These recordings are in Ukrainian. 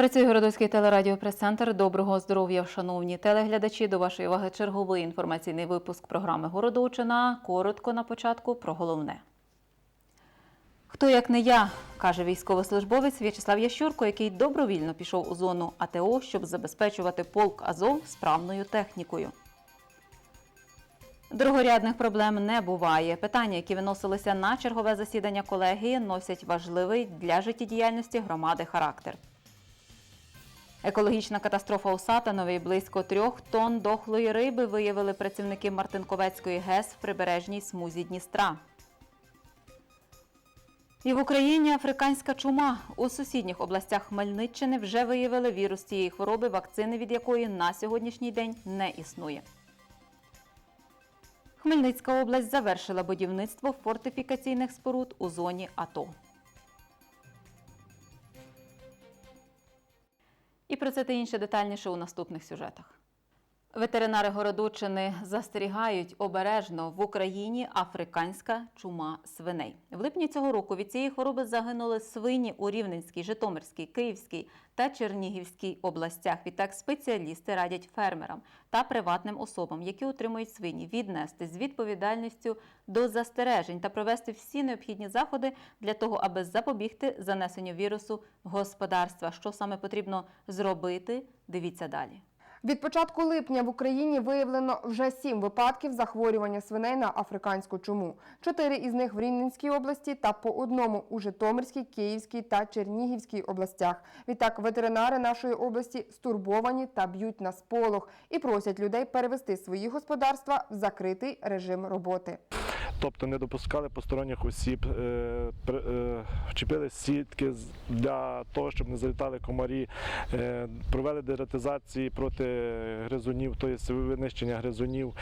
Працює Городоцький телерадіопрес-центр. Доброго здоров'я, шановні телеглядачі. До вашої уваги черговий інформаційний випуск програми Городочина. Коротко на початку про головне. Хто як не я, каже військовослужбовець В'ячеслав Ящурко, який добровільно пішов у зону АТО, щоб забезпечувати полк Азов справною технікою. Другорядних проблем не буває. Питання, які виносилися на чергове засідання колегії, носять важливий для життєдіяльності громади характер. Екологічна катастрофа у Сатанові близько трьох тонн дохлої риби виявили працівники Мартинковецької ГЕС в прибережній смузі Дністра. І в Україні африканська чума. У сусідніх областях Хмельниччини вже виявили вірус цієї хвороби, вакцини від якої на сьогоднішній день не існує. Хмельницька область завершила будівництво фортифікаційних споруд у зоні АТО. Про це та інше детальніше у наступних сюжетах. Ветеринари Городочини застерігають обережно в Україні африканська чума свиней. В липні цього року від цієї хвороби загинули свині у Рівненській, Житомирській, Київській та Чернігівській областях. Відтак спеціалісти радять фермерам та приватним особам, які утримують свині, віднести з відповідальністю до застережень та провести всі необхідні заходи для того, аби запобігти занесенню вірусу в господарства. Що саме потрібно зробити? Дивіться далі. Від початку липня в Україні виявлено вже сім випадків захворювання свиней на африканську чуму. Чотири із них в Рівненській області та по одному у Житомирській, Київській та Чернігівській областях. Відтак ветеринари нашої області стурбовані та б'ють на сполох і просять людей перевести свої господарства в закритий режим роботи. Тобто не допускали посторонніх осіб, е, е, вчепили сітки для того, щоб не залітали комарі, е, провели дератизації проти гризунів, тобто винищення гризунів,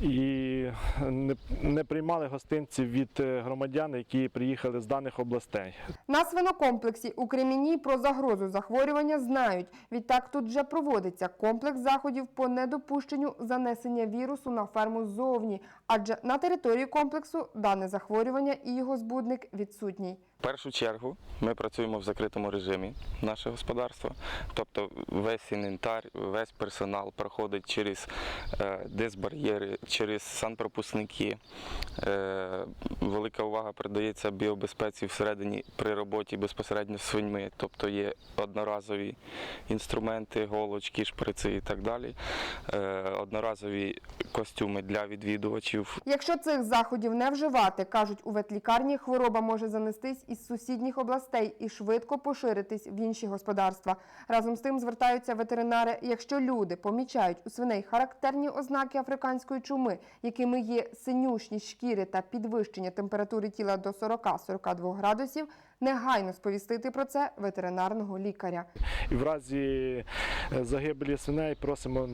і не, не приймали гостинців від громадян, які приїхали з даних областей. На свинокомплексі у Кремінні про загрозу захворювання знають. Відтак тут вже проводиться комплекс заходів по недопущенню занесення вірусу на ферму ззовні, адже на території комплексу дане захворювання і його збудник відсутній. В першу чергу ми працюємо в закритому режимі наше господарство, тобто весь інвентар, весь персонал проходить через е, дисбар'єри, через санпропускники. Е, велика увага придається біобезпеці всередині при роботі безпосередньо з свиньми, тобто є одноразові інструменти, голочки, шприци і так далі, е, одноразові костюми для відвідувачів, Якщо цих заходів не вживати, кажуть у ветлікарні, хвороба може занестись із сусідніх областей і швидко поширитись в інші господарства. Разом з тим звертаються ветеринари, якщо люди помічають у свиней характерні ознаки африканської чуми, якими є синюшні шкіри та підвищення температури тіла до 40-42 градусів, негайно сповістити про це ветеринарного лікаря. І в разі е, загибелі свиней просимо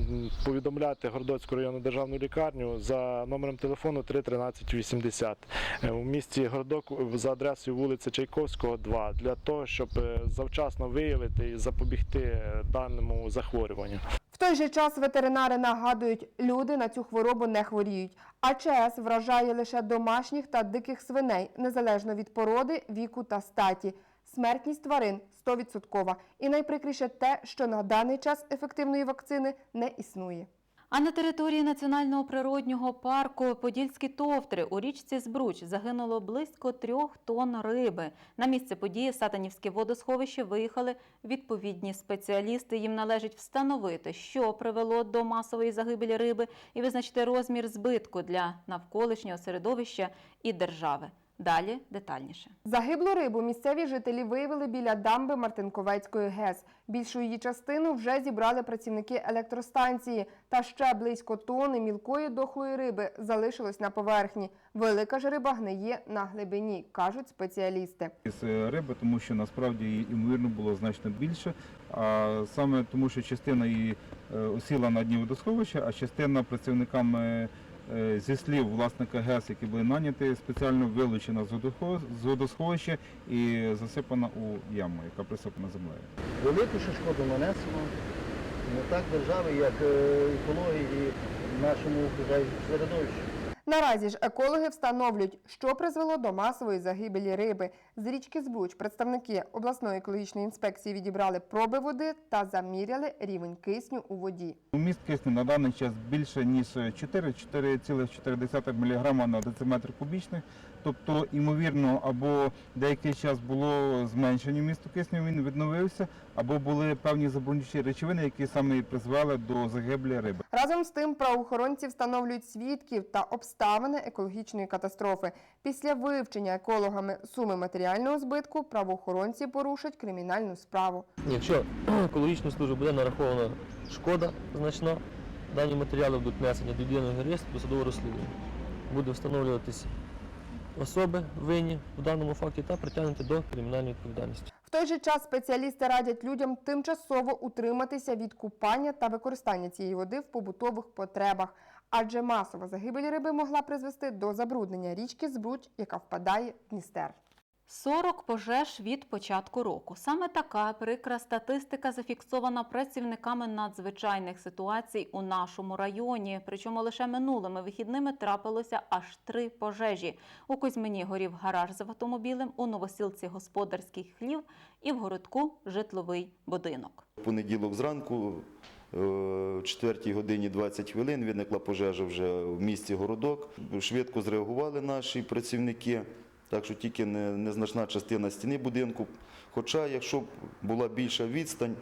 повідомляти Городоцьку районну державну лікарню за номером телефону 31380 Е, у місті Городок за адресою вулиця Чайковського, 2, для того, щоб е, завчасно виявити і запобігти е, даному захворюванню. Той же час ветеринари нагадують, люди на цю хворобу не хворіють. А ЧС вражає лише домашніх та диких свиней, незалежно від породи, віку та статі. Смертність тварин 100%. І найприкріше те, що на даний час ефективної вакцини не існує. А на території національного природнього парку Подільські товтри у річці Збруч загинуло близько трьох тонн риби. На місце події Сатанівське водосховище виїхали відповідні спеціалісти. Їм належить встановити, що привело до масової загибелі риби, і визначити розмір збитку для навколишнього середовища і держави. Далі детальніше. Загиблу рибу місцеві жителі виявили біля дамби Мартинковецької ГЕС. Більшу її частину вже зібрали працівники електростанції. Та ще близько тони мілкої дохлої риби залишилось на поверхні. Велика ж риба гниє на глибині, кажуть спеціалісти. Із е, риби, тому що насправді її ймовірно було значно більше. А саме тому, що частина її е, осіла на дні водосховища, а частина працівниками е, зі слів власника ГЕС, які були наняті, спеціально вилучена з водосховища і засипана у яму, яка присипана землею. велику ще шкоду нанесено не так державі, як е, екології і нашому хай, середовищу. Наразі ж екологи встановлюють, що призвело до масової загибелі риби. З річки Збруч представники обласної екологічної інспекції відібрали проби води та заміряли рівень кисню у воді. Міст кисню на даний час більше ніж 4 4,4 мг на дециметр кубічний. Тобто, ймовірно, або деякий час було зменшення вмісту кисню, він відновився, або були певні забруднюючі речовини, які саме і призвели до загибелі риби. Разом з тим правоохоронці встановлюють свідків та обставини екологічної катастрофи. Після вивчення екологами суми матеріального збитку правоохоронці порушать кримінальну справу. Якщо екологічній службі буде нарахована шкода значна, дані матеріали будуть внесені до єдиного реєстру досудового розслідування. Буде встановлюватись особи винні в даному факті та притягнути до кримінальної відповідальності. В той же час спеціалісти радять людям тимчасово утриматися від купання та використання цієї води в побутових потребах, адже масова загибель риби могла призвести до забруднення річки Збруч, яка впадає в Дністер. 40 пожеж від початку року. Саме така прикра статистика зафіксована працівниками надзвичайних ситуацій у нашому районі. Причому лише минулими вихідними трапилося аж три пожежі. У Кузьмині горів гараж з автомобілем, у Новосілці господарський хлів і в городку житловий будинок. Понеділок зранку, е, о 4 годині 20 хвилин, виникла пожежа вже в місті Городок. Швидко зреагували наші працівники, так що тільки незначна частина стіни будинку. Хоча, якщо б була більша відстань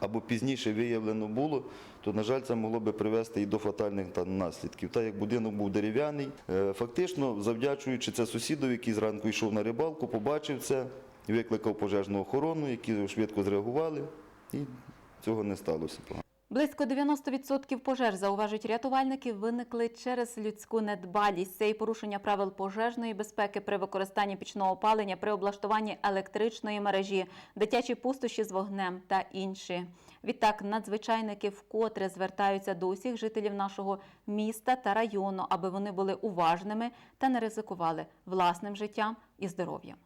або пізніше виявлено було, то, на жаль, це могло би привести і до фатальних та наслідків. Так як будинок був дерев'яний, е, фактично, завдячуючи це сусіду, який зранку йшов на рибалку, побачив це, викликав пожежну охорону, які швидко зреагували, і цього не сталося. Близько 90% пожеж, зауважують рятувальники, виникли через людську недбалість. Це і порушення правил пожежної безпеки при використанні пічного опалення, при облаштуванні електричної мережі, дитячі пустощі з вогнем та інші. Відтак, надзвичайники вкотре звертаються до усіх жителів нашого міста та району, аби вони були уважними та не ризикували власним життям і здоров'ям.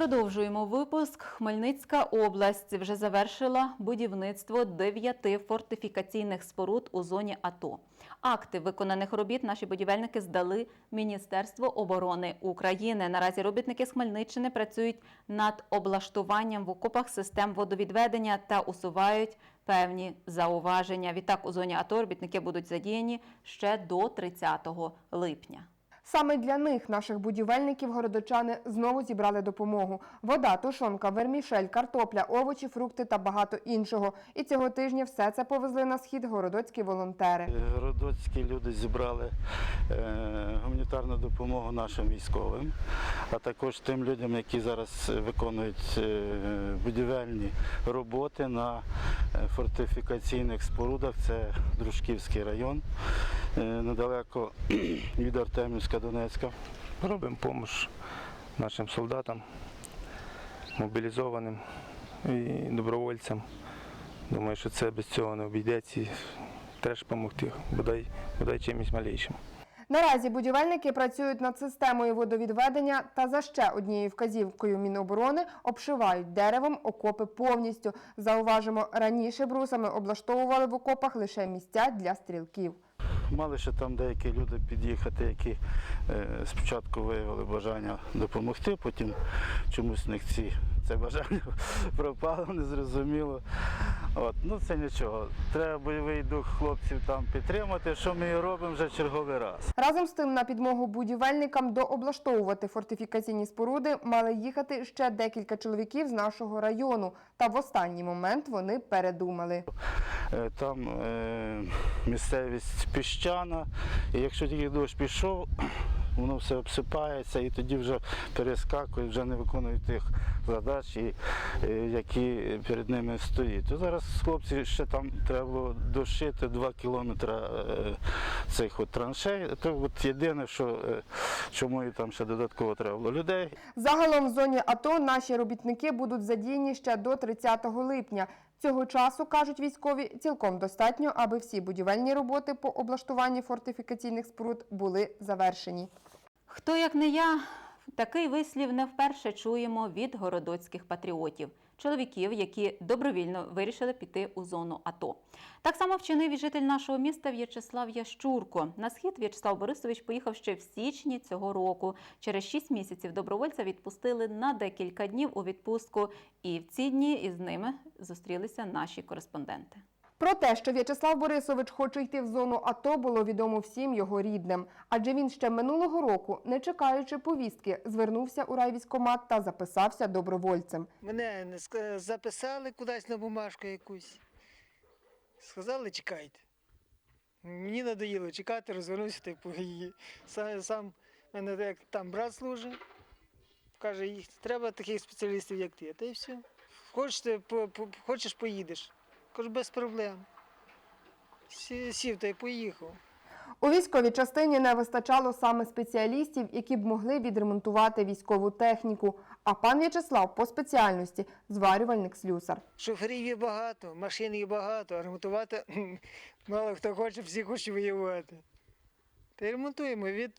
Продовжуємо випуск. Хмельницька область вже завершила будівництво дев'яти фортифікаційних споруд у зоні АТО. Акти виконаних робіт наші будівельники здали Міністерство оборони України. Наразі робітники з Хмельниччини працюють над облаштуванням в окопах систем водовідведення та усувають певні зауваження. Відтак у зоні АТО робітники будуть задіяні ще до 30 липня. Саме для них, наших будівельників, городочани знову зібрали допомогу. Вода, тушонка, вермішель, картопля, овочі, фрукти та багато іншого. І цього тижня все це повезли на схід городоцькі волонтери. Городоцькі люди зібрали е, гуманітарну допомогу нашим військовим, а також тим людям, які зараз виконують е, будівельні роботи на е, фортифікаційних спорудах. Це Дружківський район, е, недалеко від Артемівська Донецька. Робимо допомогу нашим солдатам, мобілізованим і добровольцям. Думаю, що це без цього не обійдеться. і Теж допомогти, бодай, бодай чимось малейшим. Наразі будівельники працюють над системою водовідведення та за ще однією вказівкою Міноборони обшивають деревом окопи повністю. Зауважимо, раніше брусами облаштовували в окопах лише місця для стрілків. Мали ще там деякі люди під'їхати, які е, спочатку виявили бажання допомогти, потім чомусь в них ці, це бажання пропало, незрозуміло. От, ну це нічого. Треба бойовий дух хлопців там підтримати, що ми і робимо вже черговий раз. Разом з тим, на підмогу будівельникам дооблаштовувати фортифікаційні споруди мали їхати ще декілька чоловіків з нашого району. Та в останній момент вони передумали. Е, Там е, місцевість піщана, і якщо тільки дощ пішов, воно все обсипається і тоді вже перескакує, вже не виконують тих задач, е, які перед ними стоїть. То зараз хлопці ще там треба було дошити 2 кілометри е, цих от траншей. То от єдине, що е, чому і там ще додатково треба було людей. Загалом в зоні АТО наші робітники будуть задіяні ще до 30 липня. Цього часу, кажуть військові, цілком достатньо, аби всі будівельні роботи по облаштуванні фортифікаційних споруд були завершені. Хто як не я, такий вислів не вперше чуємо від городоцьких патріотів. Чоловіків, які добровільно вирішили піти у зону АТО. Так само вчинив і житель нашого міста В'ячеслав Ящурко. На схід В'ячеслав Борисович поїхав ще в січні цього року. Через шість місяців добровольця відпустили на декілька днів у відпустку, і в ці дні із ними зустрілися наші кореспонденти. Про те, що В'ячеслав Борисович хоче йти в зону АТО, було відомо всім його рідним. Адже він ще минулого року, не чекаючи повістки, звернувся у райвійськкомат та записався добровольцем. Мене записали кудись на бумажку якусь. Сказали, чекайте. Мені надоїло чекати, розвернувся й поїхав. Сам, сам мене як там брат служить. Каже, «Їх- треба таких спеціалістів, як ти. Та й все. Хочеш, по- по- хочеш поїдеш. Кажу, без проблем. Сів та й поїхав. У військовій частині не вистачало саме спеціалістів, які б могли відремонтувати військову техніку. А пан В'ячеслав по спеціальності зварювальник слюсар. Шоферів є багато, машин є багато, а ремонтувати мало хто хоче, всі хочуть воювати. Та ремонтуємо від,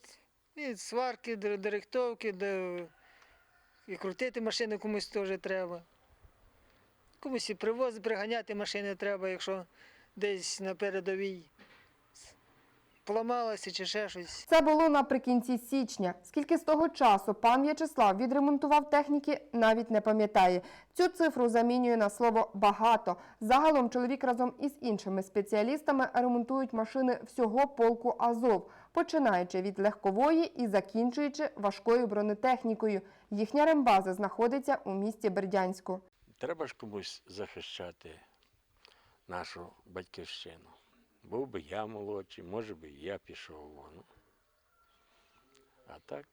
від сварки до директовки, до і крутити машини комусь теж треба. Комусь і привозити, приганяти машини треба, якщо десь на передовій поламалося чи ще щось. Це було наприкінці січня. Скільки з того часу пан В'ячеслав відремонтував техніки, навіть не пам'ятає. Цю цифру замінює на слово багато. Загалом чоловік разом із іншими спеціалістами ремонтують машини всього полку Азов, починаючи від легкової і закінчуючи важкою бронетехнікою. Їхня рембаза знаходиться у місті Бердянську. Треба ж комусь захищати нашу батьківщину. Був би я молодший, може би я пішов вон. А так,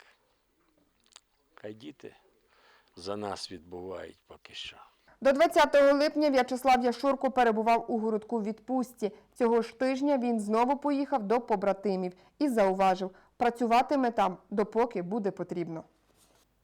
хай діти за нас відбувають поки що. До 20 липня В'ячеслав Яшурко перебував у городку відпустці. Цього ж тижня він знову поїхав до побратимів і зауважив, працюватиме там, допоки буде потрібно.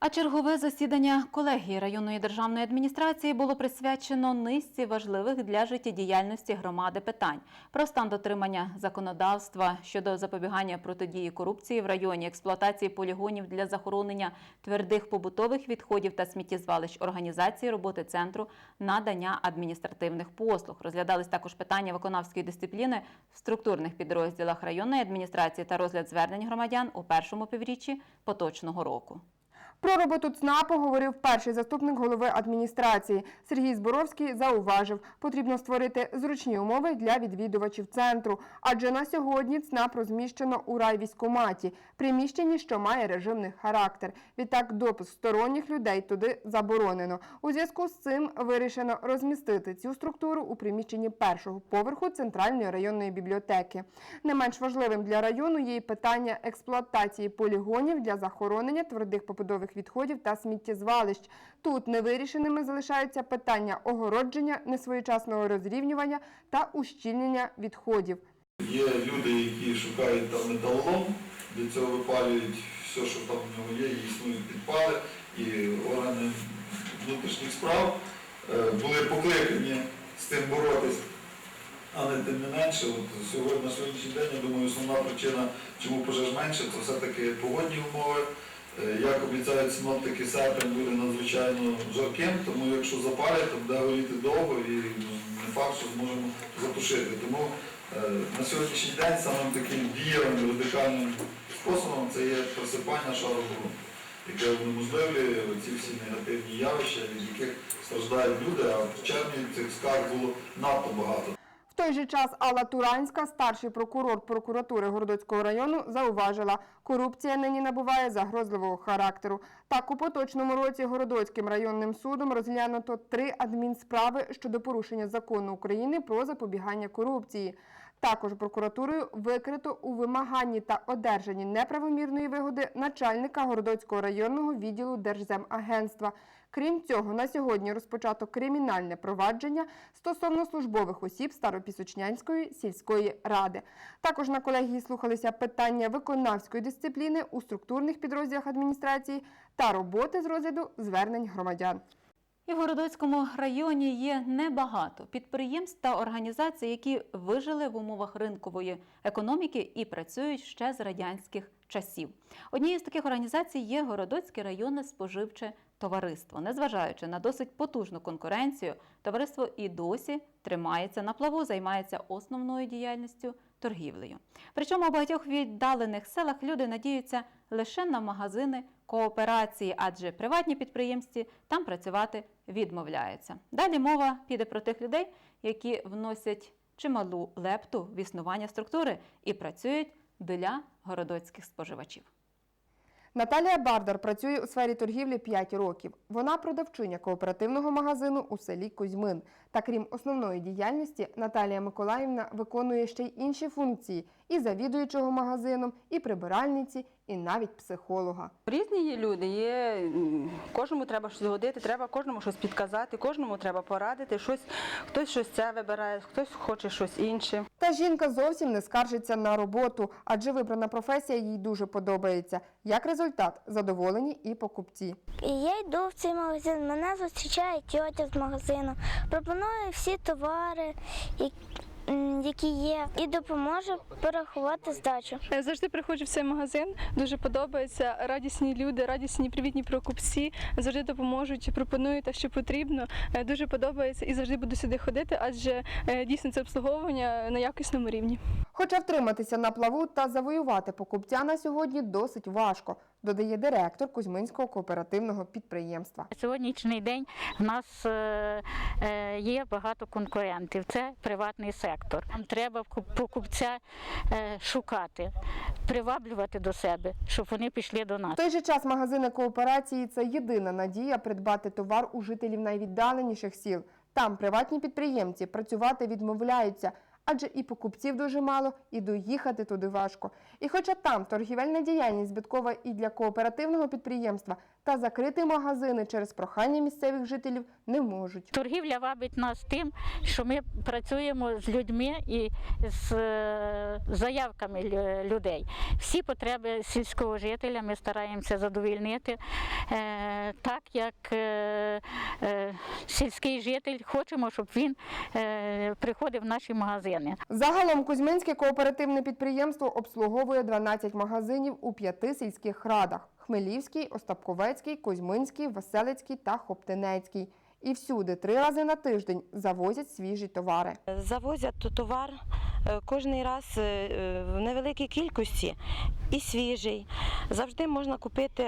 А чергове засідання колегії районної державної адміністрації було присвячено низці важливих для життєдіяльності громади питань про стан дотримання законодавства щодо запобігання протидії корупції в районі, експлуатації полігонів для захоронення твердих побутових відходів та сміттєзвалищ, організації роботи центру, надання адміністративних послуг. Розглядались також питання виконавської дисципліни в структурних підрозділах районної адміністрації та розгляд звернень громадян у першому півріччі поточного року. Про роботу ЦНАПу говорив перший заступник голови адміністрації. Сергій Зборовський зауважив, потрібно створити зручні умови для відвідувачів центру, адже на сьогодні ЦНАП розміщено у райвійськкоматі, приміщенні, що має режимний характер. Відтак допуск сторонніх людей туди заборонено. У зв'язку з цим вирішено розмістити цю структуру у приміщенні першого поверху центральної районної бібліотеки. Не менш важливим для району є і питання експлуатації полігонів для захоронення твердих побудових відходів та сміттєзвалищ. Тут невирішеними залишаються питання огородження, несвоєчасного розрівнювання та ущільнення відходів. Є люди, які шукають там металолом, для цього випалюють все, що там в нього є, і існують підпали, і органи внутрішніх справ е, були покликані з цим боротись. Але тим не менше, от сьогодні на сьогоднішній день, я думаю, основна причина, чому пожеж менше, це все-таки погодні умови. Е, Як обіцяють синоптики, серпень буде надзвичайно жарким, тому якщо запалять, то буде горіти довго і не факт, що зможемо затушити. Тому е, на сьогоднішній день самим таким дієвим радикальним способом це є присипання шару ґрунту, яке унеможливлює ці всі негативні явища, від яких страждають люди, а в червні цих скарг було надто багато. Той же час Алла Туранська, старший прокурор прокуратури Городоцького району, зауважила, корупція нині набуває загрозливого характеру. Так, у поточному році Городоцьким районним судом розглянуто три адмінсправи щодо порушення закону України про запобігання корупції. Також прокуратурою викрито у вимаганні та одержанні неправомірної вигоди начальника Городоцького районного відділу Держземагентства. Крім цього, на сьогодні розпочато кримінальне провадження стосовно службових осіб Старопісочнянської сільської ради. Також на колегії слухалися питання виконавської дисципліни у структурних підрозділах адміністрації та роботи з розгляду звернень громадян. І в Городоцькому районі є небагато підприємств та організацій, які вижили в умовах ринкової економіки і працюють ще з радянських часів. Однією з таких організацій є Городоцьке районне споживче товариство. Незважаючи на досить потужну конкуренцію, товариство і досі тримається на плаву, займається основною діяльністю торгівлею. Причому у багатьох віддалених селах люди надіються лише на магазини кооперації, адже приватні підприємці там працювати відмовляються. Далі мова піде про тих людей, які вносять чималу лепту в існування структури і працюють для городоцьких споживачів. Наталія Бардар працює у сфері торгівлі 5 років. Вона продавчиня кооперативного магазину у селі Кузьмин. Та крім основної діяльності, Наталія Миколаївна виконує ще й інші функції і завідуючого магазином, і прибиральниці, і навіть психолога. Різні є люди, є кожному треба щось згодити, треба кожному щось підказати, кожному треба порадити, щось, хтось щось це вибирає, хтось хоче щось інше. Та жінка зовсім не скаржиться на роботу, адже вибрана професія їй дуже подобається. Як результат, задоволені і покупці. Я йду в цей магазин, мене зустрічає тьотя з магазину, пропонує всі товари, м, які є, і допоможе порахувати здачу. Я завжди приходжу в цей магазин. Дуже подобається радісні люди, радісні привітні покупці. Завжди допоможуть, пропонують те, що потрібно. Е, Дуже подобається і завжди буду сюди ходити, адже е, дійсно це обслуговування на якісному рівні. Хоча втриматися на плаву та завоювати покупця на сьогодні досить важко, додає директор Кузьминського кооперативного підприємства. Сьогоднішній день в нас е, е, є багато конкурентів. Це приватний сектор. Нам треба покупця е, шукати, приваблювати до себе, щоб вони пішли до нас. В той же час магазини кооперації це єдина надія придбати товар у жителів найвіддаленіших сіл. Там приватні підприємці працювати відмовляються, адже і покупців дуже мало, і доїхати туди важко. І хоча там торгівельна діяльність збиткова і для кооперативного підприємства, та закрити магазини через прохання місцевих жителів не можуть. Торгівля вабить нас тим, що ми працюємо з людьми і з е, заявками людей. Всі потреби сільського жителя ми стараємося задовільнити е, так, як е, сільський житель хочемо, щоб він приходив в наші магазини. Загалом Кузьминське кооперативне підприємство обслуговує 12 магазинів у п'яти сільських радах: Хмелівський, Остапковецький, Кузьминський, Веселицький та Хоптинецький. І всюди три рази на тиждень завозять свіжі товари. Завозять товар е, кожен раз е, в невеликій кількості і свіжий. Завжди можна купити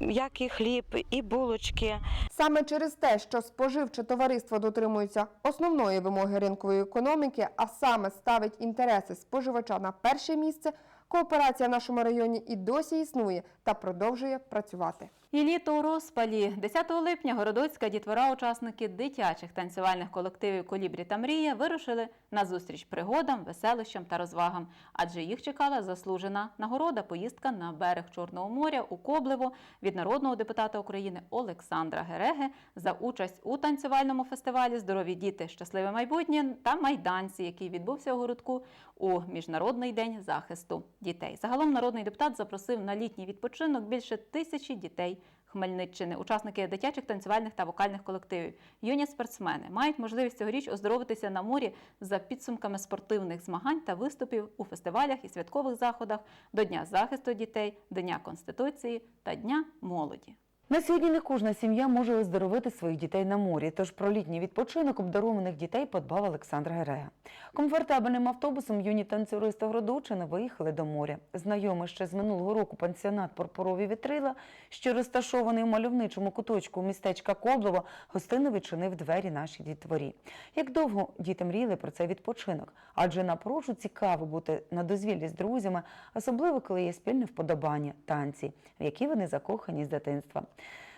як і хліб, і булочки. Саме через те, що споживче товариство дотримується основної вимоги ринкової економіки, а саме ставить інтереси споживача на перше місце, кооперація в нашому районі і досі існує та продовжує працювати. І літо у розпалі 10 липня городоцька дітвора, учасники дитячих танцювальних колективів Колібрі та Мрія вирушили на зустріч пригодам, веселищам та розвагам, адже їх чекала заслужена нагорода поїздка на берег Чорного моря у Коблево від народного депутата України Олександра Гереги за участь у танцювальному фестивалі Здорові діти, щасливе майбутнє та майданці, який відбувся у городку у міжнародний день захисту дітей. Загалом народний депутат запросив на літній відпочинок більше тисячі дітей Хмельниччини, учасники дитячих танцювальних та вокальних колективів. Юні спортсмени мають можливість цьогоріч оздоровитися на морі за підсумками спортивних змагань та виступів у фестивалях і святкових заходах до Дня захисту дітей, Дня Конституції та Дня молоді. На сьогодні не кожна сім'я може оздоровити своїх дітей на морі, тож про літній відпочинок обдарованих дітей подбав Олександр Герега. Комфортабельним автобусом юні танцюристи Гродовчини виїхали до моря. Знайомий ще з минулого року пансіонат Порпорові вітрила, що розташований у мальовничому куточку містечка Коблово, гостинно відчинив двері нашій дітворі. Як довго діти мріяли про цей відпочинок? Адже напрочу цікаво бути на дозвіллі з друзями, особливо коли є спільне вподобання танці, в які вони закохані з дитинства.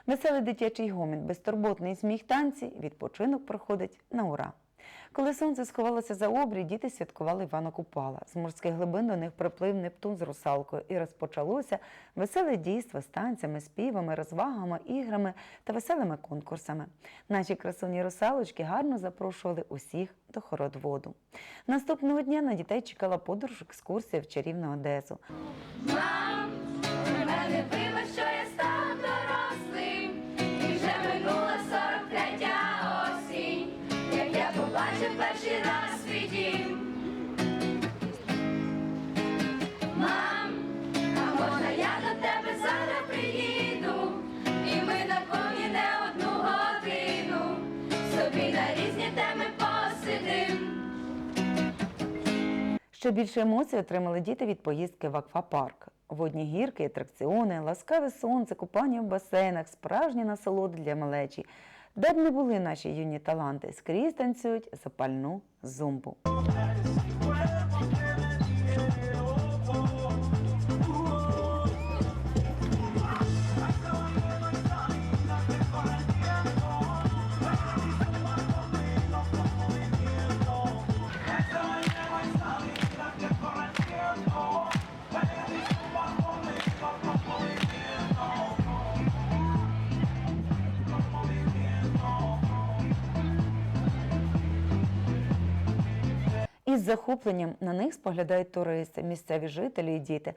Веселий дитячий гомін, безтурботний сміх танці, відпочинок проходить на ура. Коли сонце сховалося за обрій, діти святкували Івана Купала. З морських глибин до них приплив Нептун з русалкою, і розпочалося веселе дійство з танцями, співами, розвагами, іграми та веселими конкурсами. Наші красуні русалочки гарно запрошували усіх до хородводу. Наступного дня на дітей чекала подорож екскурсія в чарівну Одесу. Мам, мене пила, що Ще більше емоцій отримали діти від поїздки в аквапарк. Водні гірки, атракціони, ласкаве сонце, купання в басейнах, справжні насолоди для малечі. Де б не були наші юні таланти, скрізь танцюють запальну зумбу. Із захопленням на них споглядають туристи, місцеві жителі і діти.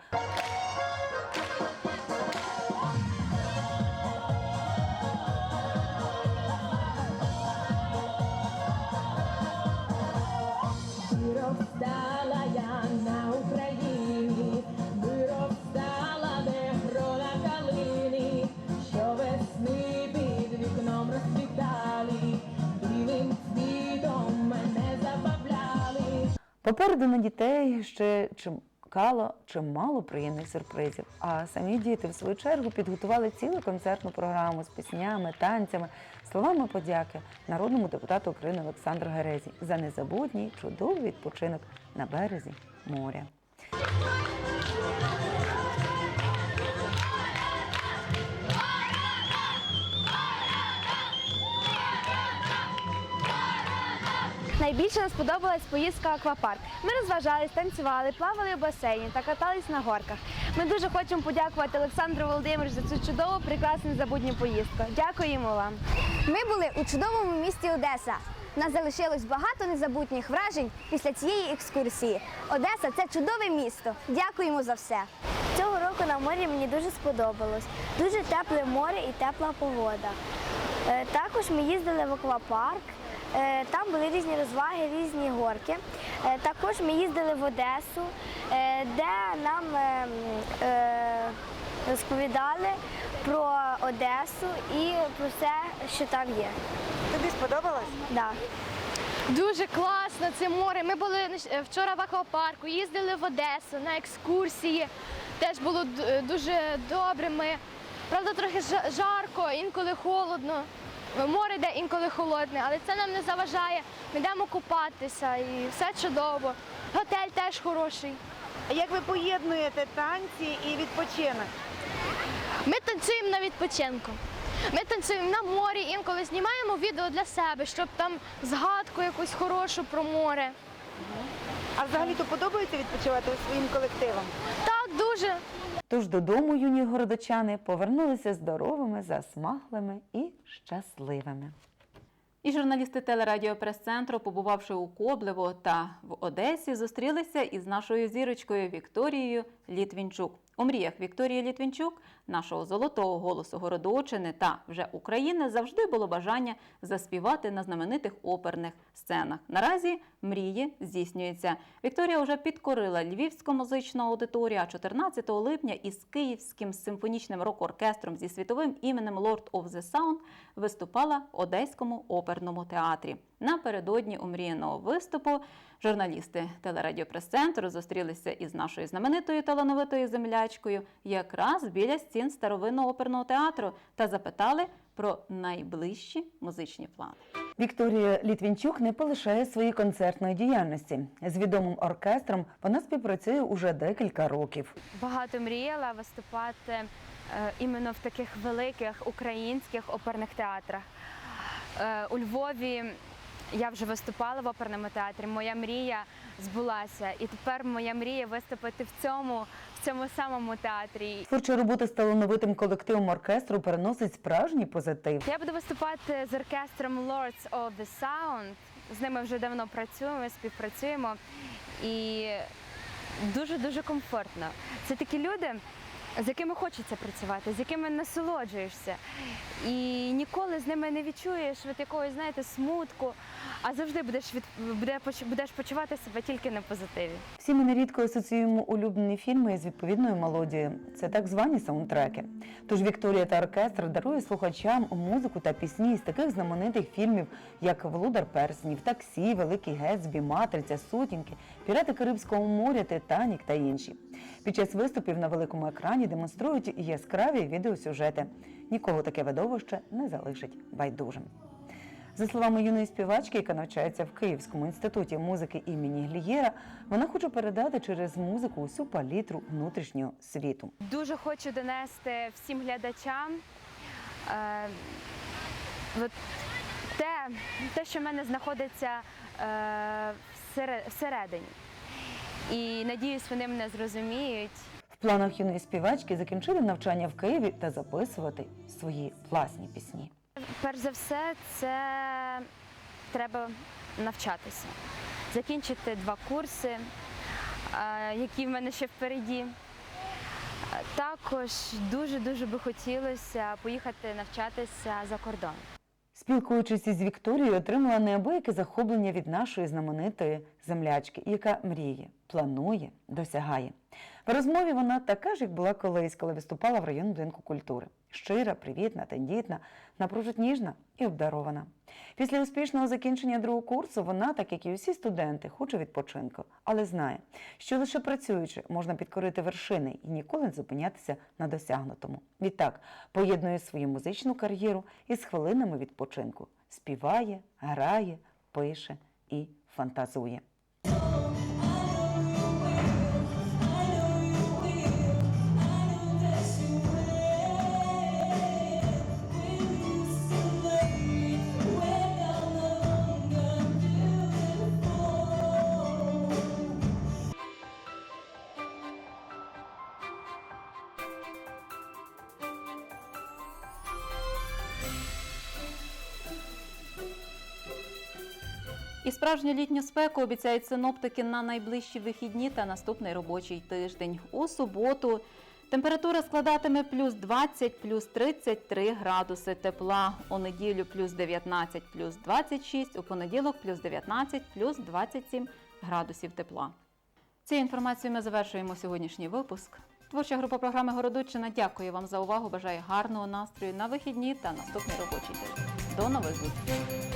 Попереду на дітей ще чекало чимало приємних сюрпризів. А самі діти, в свою чергу, підготували цілу концертну програму з піснями, танцями, словами подяки народному депутату України Олександру Герезі за незабутній чудовий відпочинок на березі моря. Найбільше нам сподобалась поїздка в аквапарк. Ми розважались, танцювали, плавали в басейні та катались на горках. Ми дуже хочемо подякувати Олександру Володимировичу за цю чудову, прекрасну забутню поїздку. Дякуємо вам. Ми були у чудовому місті Одеса. У нас залишилось багато незабутніх вражень після цієї екскурсії. Одеса це чудове місто. Дякуємо за все. Цього року на морі мені дуже сподобалось. Дуже тепле море і тепла погода. Е, Також ми їздили в аквапарк. Е, Там були різні розваги, різні горки. Е, Також ми їздили в Одесу, е, де нам розповідали про Одесу і про все, що там є. Тобі сподобалось? Да. Дуже класно це море. Ми були вчора в аквапарку, їздили в Одесу на екскурсії. Теж було дуже добре. Ми, правда, трохи жарко, інколи холодно. Море йде інколи холодне, але це нам не заважає. Ми йдемо купатися і все чудово. Готель теж хороший. Як ви поєднуєте танці і відпочинок? Ми танцюємо на відпочинку. Ми танцюємо на морі, інколи знімаємо відео для себе, щоб там згадку якусь хорошу про море. А взагалі то подобається відпочивати своїм колективом? Так, дуже. Тож додому юні городочани повернулися здоровими, засмаглими і щасливими. І журналісти телерадіо прес-центру, побувавши у Коблево та в Одесі, зустрілися із нашою зірочкою Вікторією Літвінчук. У мріях Вікторії Літвінчук, нашого золотого голосу Городочини та вже України, завжди було бажання заспівати на знаменитих оперних сценах. Наразі мрії здійснюються. Вікторія вже підкорила львівську музичну аудиторію, а 14 липня із Київським симфонічним рок-оркестром зі світовим іменем Lord of the Sound виступала в Одеському оперному театрі. Напередодні омріяного виступу журналісти телерадіопрес-центру зустрілися із нашою знаменитою талановитою землячкою якраз біля стін старовинного оперного театру та запитали про найближчі музичні плани. Вікторія Літвінчук не полишає своєї концертної діяльності. З відомим оркестром вона співпрацює уже декілька років. Багато мріяла виступати е, іменно в таких великих українських оперних театрах. Е, у Львові я вже виступала в оперному театрі. Моя мрія збулася, і тепер моя мрія виступити в цьому, в цьому самому театрі. Творча робота з талановитим колективом оркестру переносить справжній позитив. Я буду виступати з оркестром Lords of the Sound. З ними вже давно працюємо, співпрацюємо і дуже дуже комфортно. Це такі люди, з якими хочеться працювати, з якими насолоджуєшся. І ніколи з ними не відчуєш від якогось, знаєте, смутку, а завжди будеш від буде будеш почувати себе тільки на позитиві. Всі ми нерідко асоціюємо улюблені фільми з відповідною мелодією. Це так звані саундтреки. Тож Вікторія та оркестр дарує слухачам музику та пісні з таких знаменитих фільмів, як Володар Перснів, Таксі, Великий Гетсбі, Матриця, Сутінки, Пірати Карибського моря, Титанік та інші. Під час виступів на великому екрані демонструють яскраві відеосюжети. Нікого таке видовище не залишить байдужим. За словами юної співачки, яка навчається в Київському інституті музики імені Глієра, вона хоче передати через музику усю палітру внутрішнього світу. Дуже хочу донести всім глядачам е, от те, те, що в мене знаходиться е, всередині. І надіюсь, вони мене зрозуміють. В планах юної співачки закінчити навчання в Києві та записувати свої власні пісні. Перш за все, це треба навчатися, закінчити два курси, е, які в мене ще впереді. Також дуже-дуже би хотілося поїхати навчатися за кордон. Спілкуючись із Вікторією, отримала неабияке захоплення від нашої знаменитої землячки, яка мріє, планує, досягає. В розмові вона така ж, як була колись, коли виступала в районному будинку культури. Щира, привітна, тендітна, напружить ніжна і обдарована. Після успішного закінчення другого курсу вона, так як і усі студенти, хоче відпочинку, але знає, що лише працюючи можна підкорити вершини і ніколи не зупинятися на досягнутому. Відтак поєднує свою музичну кар'єру із хвилинами відпочинку. Співає, грає, пише і фантазує. І справжню літню спеку обіцяють синоптики на найближчі вихідні та наступний робочий тиждень. У суботу температура складатиме плюс 20, плюс 33 градуси тепла. У неділю плюс 19, плюс 26, у понеділок плюс 19, плюс 27 градусів тепла. Цією інформацією ми завершуємо сьогоднішній випуск. Творча група програми Городоччина дякує вам за увагу. Бажає гарного настрою на вихідні та наступний робочий тиждень. До нових зустрічей!